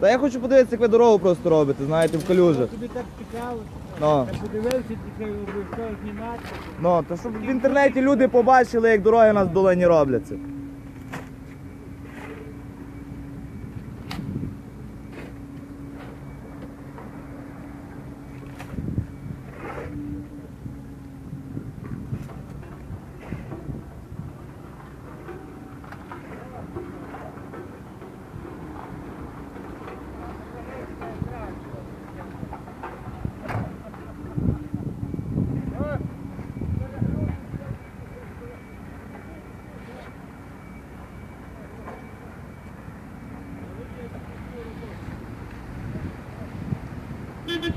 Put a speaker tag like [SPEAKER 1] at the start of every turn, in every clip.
[SPEAKER 1] Та я хочу подивитися, як ви дорогу просто робите, знаєте, в калюжах.
[SPEAKER 2] тобі так цікаво.
[SPEAKER 1] Ну,
[SPEAKER 2] Я подивився, тільки обов'язково знімати.
[SPEAKER 1] ну, то щоб в інтернеті люди побачили, як дороги у нас в долині робляться.
[SPEAKER 2] Привіт,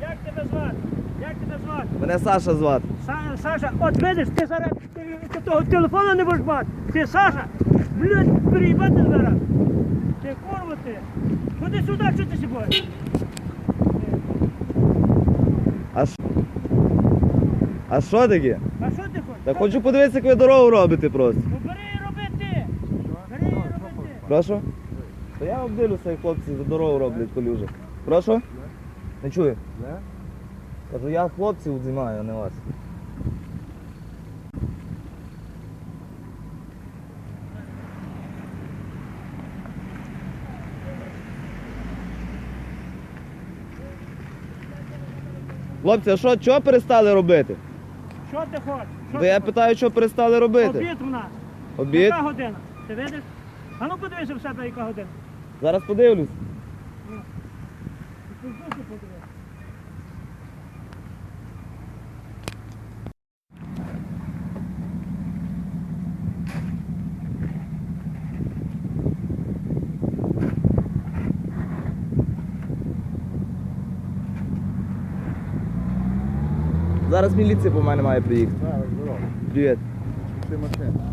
[SPEAKER 2] як тебе звати? Як тебе звати?
[SPEAKER 1] Мене Саша звати.
[SPEAKER 2] Са- Саша, от видиш, ти зараз ти, ти того телефону не будеш мати. Ти Саша, блядь, переїбати зараз. Ти курва ти. Ходи сюди, що ти сьогодні?
[SPEAKER 1] А що? А що таке?
[SPEAKER 2] А що ти хочеш?
[SPEAKER 1] Та хочу подивитися, як ви дорогу робите просто.
[SPEAKER 2] Ну бери і роби ти. Бери і роби ти.
[SPEAKER 1] Прошу? То я обдивлюся, як хлопці за дорогу роблять в. Прошу? Не чую? Кажу, я хлопців знімаю, а не вас. Хлопці, а що, чого перестали робити?
[SPEAKER 2] Що ти хочеш? Що
[SPEAKER 1] Бо
[SPEAKER 2] ти
[SPEAKER 1] я
[SPEAKER 2] хочеш?
[SPEAKER 1] питаю, що перестали робити.
[SPEAKER 2] Обід у нас.
[SPEAKER 1] Обід?
[SPEAKER 2] Яка година? Ти видиш? А ну подивися в себе, яка година.
[SPEAKER 1] Зараз подивлюсь.
[SPEAKER 2] Пиздуйся, подивись.
[SPEAKER 1] Зараз міліція по мене має приїхати. Привіт.
[SPEAKER 3] Ти машина.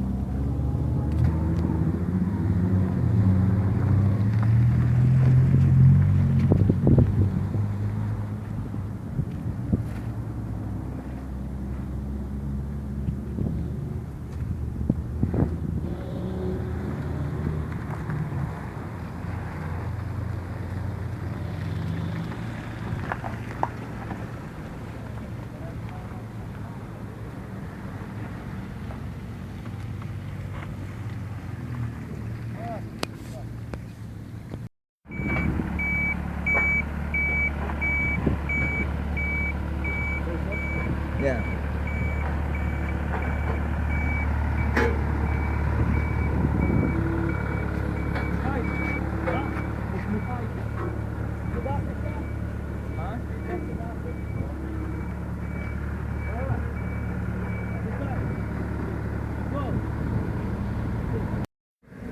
[SPEAKER 1] Ні.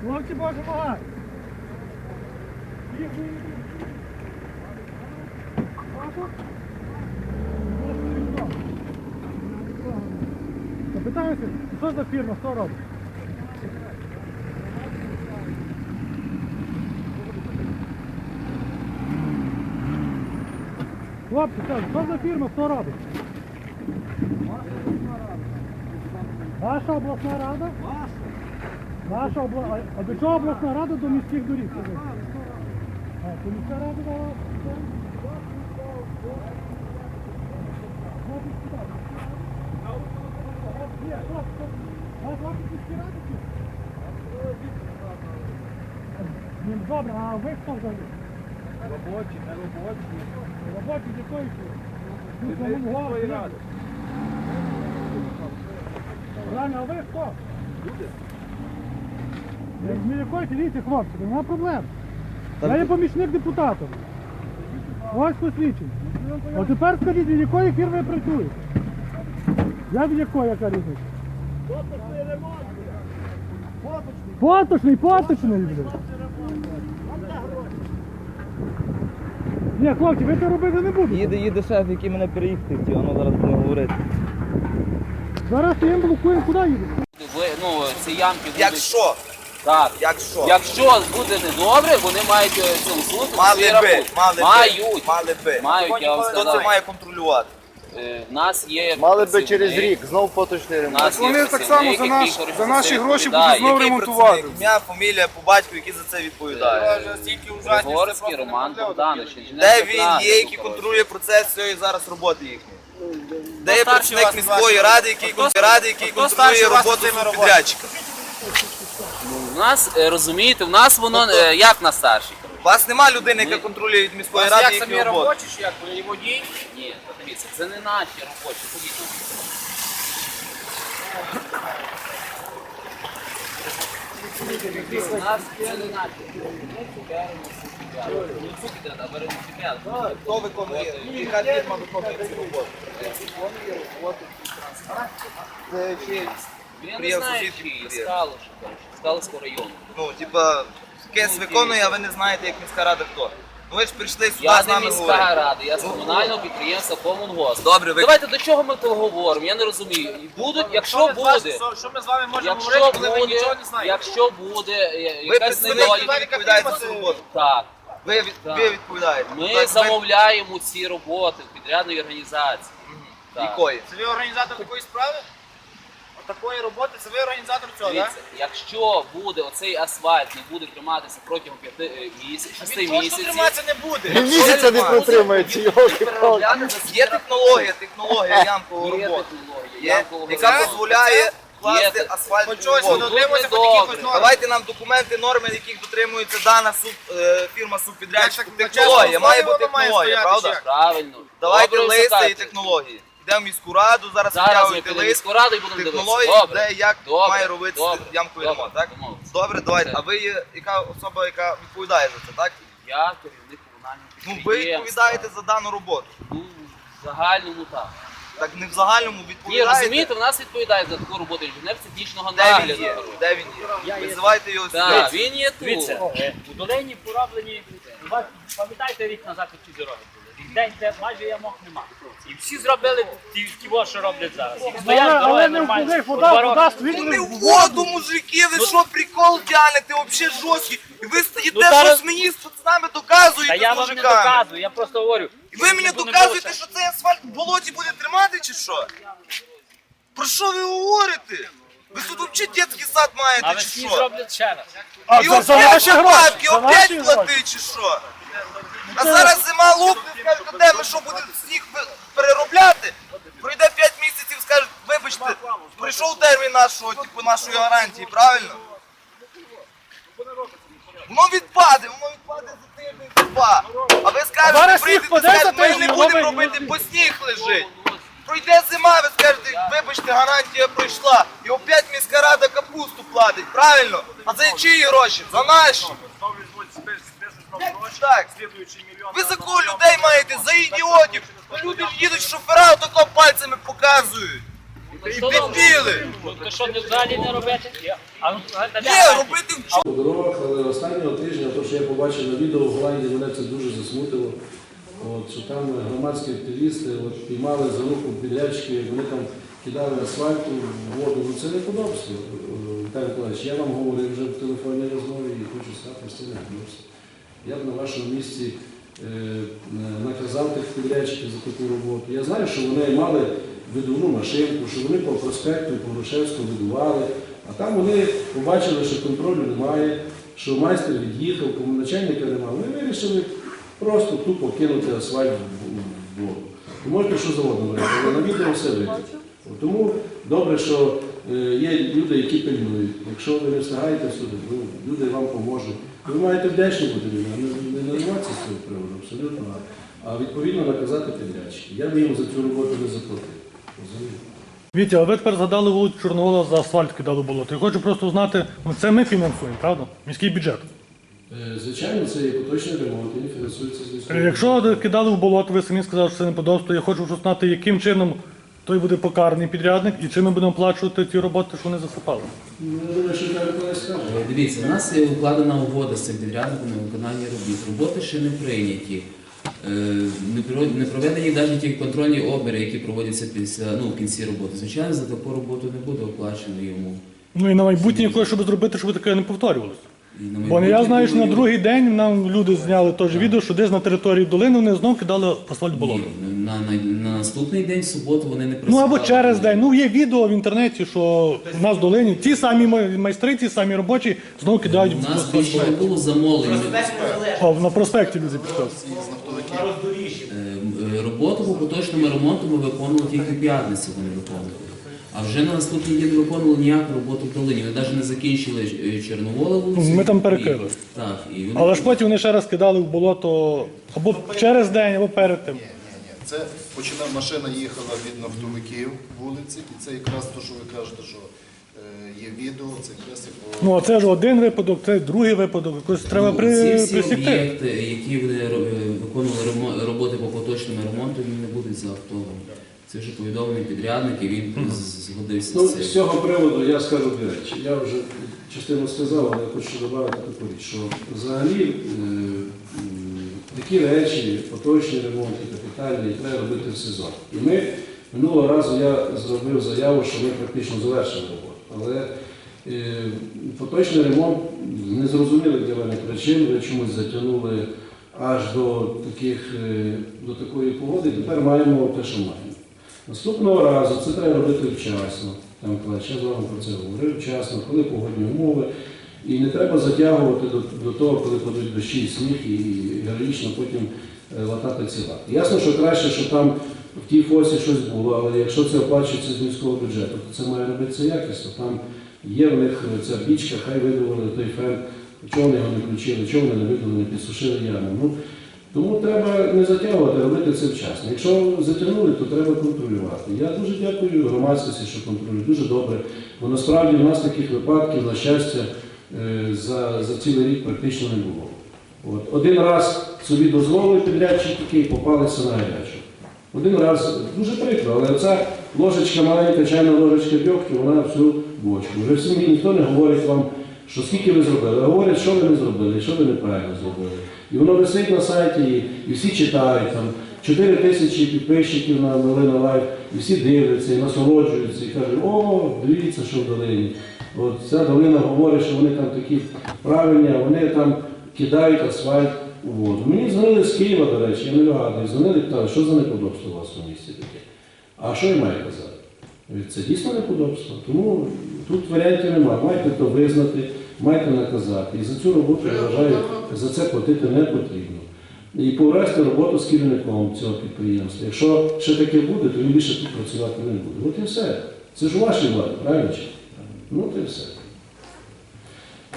[SPEAKER 2] Хлопці, Боже мой!
[SPEAKER 3] Запитаюся, що за фірма, що робить? Хлопці, що, за фірма, хто робить? Ваша обласна рада? Ваша обла... А до чого обласна рада до міських доріг? А, то міська рада дала. Ні, хлопці, хлопці. А, хлопці, міські ради чи? Ні, Добре, а ви хто взагалі?
[SPEAKER 4] Робочі, не робочі.
[SPEAKER 3] Робочі з якої голову,
[SPEAKER 4] ради.
[SPEAKER 3] Правильно, а ви хто?
[SPEAKER 4] Люди?
[SPEAKER 5] З Мілякої, дивіться, хлопці, нема проблем. Я є помічник депутата. Ось посвідчення. От тепер скажіть, від якої фірми працюєте? Я від якої, яка різниця? Поточний, поточний, блядь. Ні, хлопці, ви це робити не будете.
[SPEAKER 4] Їде, їде шеф, який мене переїхати хотів, воно зараз буде говорити.
[SPEAKER 5] Зараз стоїмо, блокуємо, куди їдете?
[SPEAKER 6] Ви, ну, ці ямки будуть...
[SPEAKER 1] Якщо,
[SPEAKER 6] Так.
[SPEAKER 1] якщо,
[SPEAKER 6] Якщо буде недобре, вони мають е, усунути.
[SPEAKER 1] мали би, мали би,
[SPEAKER 6] мають.
[SPEAKER 1] мали би.
[SPEAKER 6] Мають, я вам
[SPEAKER 1] Хто
[SPEAKER 6] сказав.
[SPEAKER 1] це має контролювати?
[SPEAKER 6] Е, в нас є
[SPEAKER 7] Мали би
[SPEAKER 6] працівник,
[SPEAKER 7] через рік знов поточний ремонт.
[SPEAKER 6] нас є
[SPEAKER 8] Вони так
[SPEAKER 6] працівник,
[SPEAKER 8] само за
[SPEAKER 6] який
[SPEAKER 8] наш- за наші гроші
[SPEAKER 6] відповідає.
[SPEAKER 8] будуть знову
[SPEAKER 1] Який
[SPEAKER 8] ремонтувати.
[SPEAKER 1] працівник? Ім'я, фамілія, по батьку, який за це відповідає.
[SPEAKER 6] Григорський Роман Богданович,
[SPEAKER 1] Де він є, який контролює процес цієї зараз роботи їхньої? Де є
[SPEAKER 8] старший
[SPEAKER 1] працівник міської ради, який контролює ради, який контролює роботу підрядчика?
[SPEAKER 6] У нас, е, розумієте, в нас воно, е, як на старший?
[SPEAKER 1] Вас нема людини, яка контролює від міської ради їхню роботу.
[SPEAKER 8] чи як? І водій?
[SPEAKER 6] Ні, то дивіться, це не наші робочі. Ходіть на місце. У нас це не наші. Ми цукеримо собі. Не цукеримо, а беремо собі.
[SPEAKER 1] Хто виконує? Яка фірма виконує цю роботу? Це чи,
[SPEAKER 6] Я не знаю, чи? Скалуш, Скалуського району.
[SPEAKER 1] ну, типа, кейс виконує, а ви не знаєте, як міська рада хто. Ну ви ж прийшли сюди
[SPEAKER 6] Я
[SPEAKER 1] з
[SPEAKER 6] не
[SPEAKER 1] нами
[SPEAKER 6] міська
[SPEAKER 1] говорити.
[SPEAKER 6] рада, я з комунального підприємства Комунгос.
[SPEAKER 1] Добре, ви
[SPEAKER 6] Давайте до чого ми то говоримо? Я не розумію. І Будуть, якщо буде,
[SPEAKER 8] Що ми з вами можемо
[SPEAKER 6] якщо
[SPEAKER 8] говорити, коли ви
[SPEAKER 6] буде,
[SPEAKER 8] нічого не знаєте?
[SPEAKER 6] якщо буде е,
[SPEAKER 1] Ви
[SPEAKER 6] якась
[SPEAKER 1] представник,
[SPEAKER 6] недолік,
[SPEAKER 1] який відповідає за цю роботу.
[SPEAKER 6] так.
[SPEAKER 1] Ви, від-
[SPEAKER 6] Так.
[SPEAKER 1] ви відповідаєте.
[SPEAKER 6] Ми
[SPEAKER 1] Так, ви-
[SPEAKER 6] замовляємо ці роботи в підрядної організації. Так.
[SPEAKER 1] Якої?
[SPEAKER 8] Це ви організатор такої справи? Такої роботи, це ви організатор цього, так?
[SPEAKER 6] Дивіться, якщо буде оцей асфальт не буде триматися протягом п'яти місяців, шести
[SPEAKER 8] Він точно
[SPEAKER 6] місяців,
[SPEAKER 8] триматися не буде.
[SPEAKER 7] Місяця не протримається,
[SPEAKER 6] переробляти за
[SPEAKER 1] Є технологія, технологія ямкової
[SPEAKER 6] Є
[SPEAKER 1] роботи.
[SPEAKER 6] технологія,
[SPEAKER 1] Є,
[SPEAKER 6] ямкового
[SPEAKER 1] яка дозволяє класти
[SPEAKER 6] те-
[SPEAKER 1] асфальт
[SPEAKER 8] Хоч нормах.
[SPEAKER 1] Давайте нам документи, норми, яких дотримується дана суд, е, фірма.
[SPEAKER 8] Як так,
[SPEAKER 1] Технологія, має бути
[SPEAKER 8] воно має
[SPEAKER 1] технологія,
[SPEAKER 8] стояти,
[SPEAKER 1] правда?
[SPEAKER 8] чи як?
[SPEAKER 6] Правильно.
[SPEAKER 1] Давайте листи і технології. Йдемо в міську раду, зараз
[SPEAKER 6] Зараз ми підемо в міську раду і будемо дивитися.
[SPEAKER 1] Технології,
[SPEAKER 6] Добре.
[SPEAKER 1] де як
[SPEAKER 6] Добре.
[SPEAKER 1] має робити
[SPEAKER 6] Добре.
[SPEAKER 1] ямковий
[SPEAKER 6] Добре.
[SPEAKER 1] ремонт, так?
[SPEAKER 6] Домовились.
[SPEAKER 1] Добре, давайте.
[SPEAKER 6] Все.
[SPEAKER 1] А ви є яка особа, яка відповідає за це, так?
[SPEAKER 6] Я керівник комунального
[SPEAKER 1] Ну ви
[SPEAKER 6] підприємства.
[SPEAKER 1] відповідаєте за дану роботу.
[SPEAKER 6] Ну, в загальному так.
[SPEAKER 1] Так не в загальному
[SPEAKER 6] Ні,
[SPEAKER 1] відповідаєте.
[SPEAKER 6] розумієте, в нас відповідає за таку роботу інженер технічного
[SPEAKER 1] Де він
[SPEAKER 6] нагляду.
[SPEAKER 1] є? Де він є? Визивайте його
[SPEAKER 6] Так,
[SPEAKER 1] сюди.
[SPEAKER 6] він є тут.
[SPEAKER 9] Дивіться, е, у долині пороблені, у вас, пам'ятаєте, рік назад ці дороги день, де майже ямок нема. І всі зробили ті, ті во, що роблять зараз. І
[SPEAKER 5] Але,
[SPEAKER 9] стоять
[SPEAKER 5] але
[SPEAKER 9] дороги
[SPEAKER 5] не
[SPEAKER 9] нормально.
[SPEAKER 5] вода, вода стоїть
[SPEAKER 1] Ну
[SPEAKER 5] не
[SPEAKER 1] не
[SPEAKER 5] в
[SPEAKER 1] в
[SPEAKER 5] воду.
[SPEAKER 1] мужики, ви що прикол тянете, вообще жорсткі. І ви стоїте
[SPEAKER 9] Ну, та
[SPEAKER 1] щось мені з нами доказуєте
[SPEAKER 9] Та я
[SPEAKER 1] з
[SPEAKER 9] вам не
[SPEAKER 1] мужиками.
[SPEAKER 9] доказую, я просто говорю.
[SPEAKER 1] І ви мені
[SPEAKER 9] Щоб не
[SPEAKER 1] доказуєте, що цей асфальт в болоті буде тримати чи що? Про що ви говорите? Ви тут взагалі дитячий сад
[SPEAKER 9] А
[SPEAKER 1] маєте чи
[SPEAKER 9] весні
[SPEAKER 1] що?
[SPEAKER 9] зроблять ще раз.
[SPEAKER 5] А
[SPEAKER 1] І
[SPEAKER 5] це за
[SPEAKER 1] опять
[SPEAKER 5] наші гроші.
[SPEAKER 1] бабки,
[SPEAKER 5] За
[SPEAKER 1] опять
[SPEAKER 5] наші
[SPEAKER 1] плати чи що? А зараз зима лупне, скажете, де ми що будемо сніг переробляти? Пройде 5 місяців, скажуть, вибачте, прийшов термін нашого, типу, нашої гарантії, правильно? Воно відпаде, воно відпаде за тиждень, за два. А ви скажете, прийдете, скажете, ми не будемо робити, бо сніг лежить. Пройде зима, ви скажете, вибачте, гарантія пройшла. І опять міська рада капусту платить, правильно? А за чиї гроші? За наші. Так? Ви за кого людей маєте? За ідіотів. Люди ж їдуть шофера, отако пальцями показують.
[SPEAKER 9] Що
[SPEAKER 1] Дебіли!
[SPEAKER 9] То що, не взагалі не робити? А ну,
[SPEAKER 1] робити в чому?
[SPEAKER 10] по дорогах, але останнього тижня, то, що я побачив на відео в Голландії, мене це дуже засмутило. От, що там громадські активісти от, піймали за руку підрядчики, вони там кидали асфальту в воду. Ну це неподобство. Е, Віталій Миколаївич, я вам говорив вже в телефонній розмові і хочу сказати, що це неподобство. Я б на вашому місці наказав тих підрядчиків за таку роботу. Я знаю, що вони мали видувну машинку, що вони по проспекту і по Грушевську видували, а там вони побачили, що контролю немає, що майстер від'їхав, начальника немає. Вони вирішили просто тупо кинути асфальт в воду. Ви можете що завгодно говорити, але на відео все вийде. Тому добре, що е, є люди, які пильнують. Якщо ви не встигаєте сюди, ну, люди вам поможуть. Ви маєте вдячні бути не, не називатися з цього приводу, абсолютно. А відповідно наказати підрядчики. Я би їм за цю роботу не заплатив. Розумієте?
[SPEAKER 5] Вітя, а ви тепер згадали вулицю Чорновола за асфальт кидали болото. Я хочу просто знати, ну це ми фінансуємо, правда? Міський бюджет.
[SPEAKER 10] Е, Звичайно, це є поточний ремонт, він фінансується з
[SPEAKER 5] Е,
[SPEAKER 10] міського
[SPEAKER 5] Якщо кидали в болото, ви самі сказали, що це неподобство, я хочу просто знати, яким чином той буде покараний підрядник і чим ми будемо оплачувати ті роботи, що вони засипали.
[SPEAKER 10] Ну, я думаю, що треба колись скаже.
[SPEAKER 6] Е, Дивіться, у нас є укладена угода з цим підрядником на виконання робіт. Роботи ще не прийняті. Е, Не про- не проведені навіть ті контрольні обери, які проводяться після ну, в кінці роботи. Звичайно, за таку роботу не буде оплачено йому.
[SPEAKER 5] Ну і на майбутнє якось, щоб зробити, щоб таке не повторювалося.
[SPEAKER 6] І на
[SPEAKER 5] Бо я знаю, що на другий день нам люди зняли теж відео, що десь на території долини вони знов кидали асфальт в болото.
[SPEAKER 6] Ні, на, на, на наступний день, в суботу, вони не
[SPEAKER 5] Ну або через день. Ну є відео в інтернеті, що в нас в долині ті самі май- майстри, ті самі робочі знов кидають
[SPEAKER 6] У
[SPEAKER 5] в
[SPEAKER 6] нас
[SPEAKER 5] асфальт.
[SPEAKER 6] більше не було замовлень.
[SPEAKER 5] О, на проспекті люди підказують.
[SPEAKER 6] Е, е, Роботу по поточному ремонту ми виконували тільки п'ятницю вони виконували. А вже на наступний день не виконували ніяку роботу в долині. Вони навіть не закінчили е, Чорновола вулицю.
[SPEAKER 5] Ми там
[SPEAKER 6] І-
[SPEAKER 5] перекрили.
[SPEAKER 6] Так, і вони
[SPEAKER 5] Але ж потім вони ще раз кидали в болото або через день, або перед тим.
[SPEAKER 7] Ні, ні, ні. Це починав машина їхала від нафтовиків вулиці, і це якраз те, що ви кажете, що е, є відео, це якраз і по
[SPEAKER 5] Ну а це ж один випадок, це другий випадок. Якось треба
[SPEAKER 6] Ну,
[SPEAKER 5] при,
[SPEAKER 6] ці всі
[SPEAKER 5] присікти.
[SPEAKER 6] об'єкти, які вони е, виконували ремо- роботи по поточному ремонту, вони не будуть за автогом. Це вже повідомлений підрядник, і він згодився
[SPEAKER 10] Ну,
[SPEAKER 6] з цим.
[SPEAKER 10] з цього приводу я скажу дві речі. Я вже частину сказав, але я хочу додати таку річ, що взагалі е, такі речі, поточні ремонти, капітальні, треба робити в сезон. І ми минулого разу я зробив заяву, що ми практично завершили роботу. Але е, поточний ремонт незрозумілих для мене причин ви чомусь затягнули аж до таких е, до такої погоди. Тепер маємо те, що маємо. Наступного разу це треба робити вчасно. Там Миколаївич, я з вами про це говорив вчасно, коли погодні умови. І не треба затягувати до, до того, коли падуть дощі і сніг, і героїчно потім е, латати ці лати. Ясно, що краще, що там в тій фосі щось було, але якщо це оплачується з міського бюджету, то це має робитися якісно. Там є в них ця бічка, хай видавали той фен, чого вони його не включили, чого вони не видали, не підсушили яму. Ну, тому треба не затягувати, робити це вчасно. Якщо затягнули, то треба контролювати. Я дуже дякую громадськості, що контролює. Дуже добре. Бо насправді в нас таких випадків, на щастя, е, за, за цілий рік практично не було. От. Один раз собі дозволили підрядчики і попалися на гарячу. Один раз дуже прикро, але ця ложечка маленька, чайна ложечка дьогтю, вона всю бочку. Вже в сім'ї ніхто не говорить вам, що скільки ви зробили, а говорять, що ви не зробили, що ви неправильно зробили. І воно висить на сайті, і, і всі читають там. 4 тисячі підписчиків на Милина Лайф, і всі дивляться, і насолоджуються, і кажуть, о, дивіться, що в долині. От ця долина говорить, що вони там такі правильні, а вони там кидають асфальт у воду. Мені дзвонили з Києва, до речі, я не вигадую, дзвонили питали, що за неподобство у вас у місті таке. А що я маю казати? Це дійсно неподобство. Тому тут варіантів немає. Маєте то визнати, маєте наказати. І за цю роботу я вважаю, за це платити не потрібно. І повести роботу з керівником цього підприємства. Якщо ще таке буде, то він більше тут працювати не буде. От і все. Це ж у вашій владі, правильно? Ну, то і все.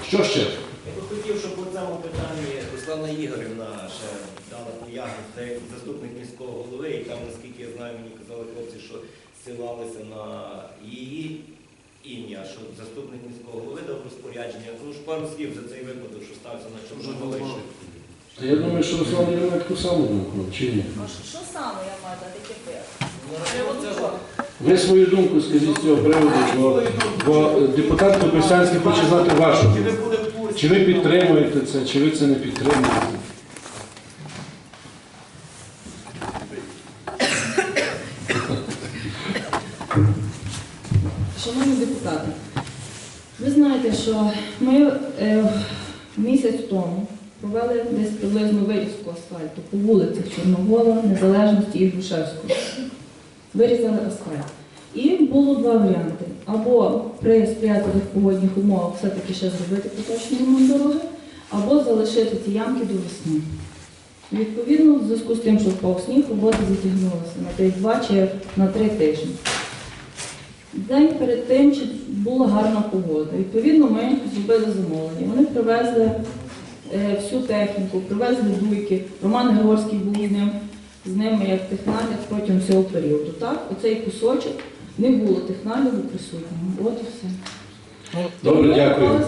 [SPEAKER 10] Що ще?
[SPEAKER 11] Я би хотів, щоб у цьому питанні Руслана Ігорівна ще дала пояснення, це заступник міського голови, і там, наскільки я знаю, мені казали хлопці, що ссилалися на її ім'я, що заступник міського голови дав розпорядження. Ну ж пару слів за цей випадок, що стався на Чорнобилищі.
[SPEAKER 10] Та Я думаю, що Руслан Єрмак таку саму думку, чи ні?
[SPEAKER 12] Що саме я маю дати яке
[SPEAKER 10] Ви свою думку скажіть з цього приводу, бо, бо депутат Кописянський хоче знати вашу думку. Чи ви підтримуєте це, чи ви це не підтримуєте?
[SPEAKER 12] Знаєте, що ми е, місяць тому провели десь приблизно вирізку асфальту по вулицях Чорновола, Незалежності і Грушевського. Вирізали асфальт. І було два варіанти. Або при сприятливих погодних умовах все-таки ще зробити поточний ремонт дороги, або залишити ці ямки до весни. Відповідно, в зв'язку з тим, що впав сніг, робота затягнулася на тих два чи на три тижні. День перед тим чи була гарна погода. Відповідно, ми зробили замовлення. Вони привезли е, всю техніку, привезли дуйки. Роман Григорський був з ним, з ними як технагляд протягом всього періоду. Так, оцей кусочок не було технагляду присутнього. От і все.
[SPEAKER 10] Добре, дякую.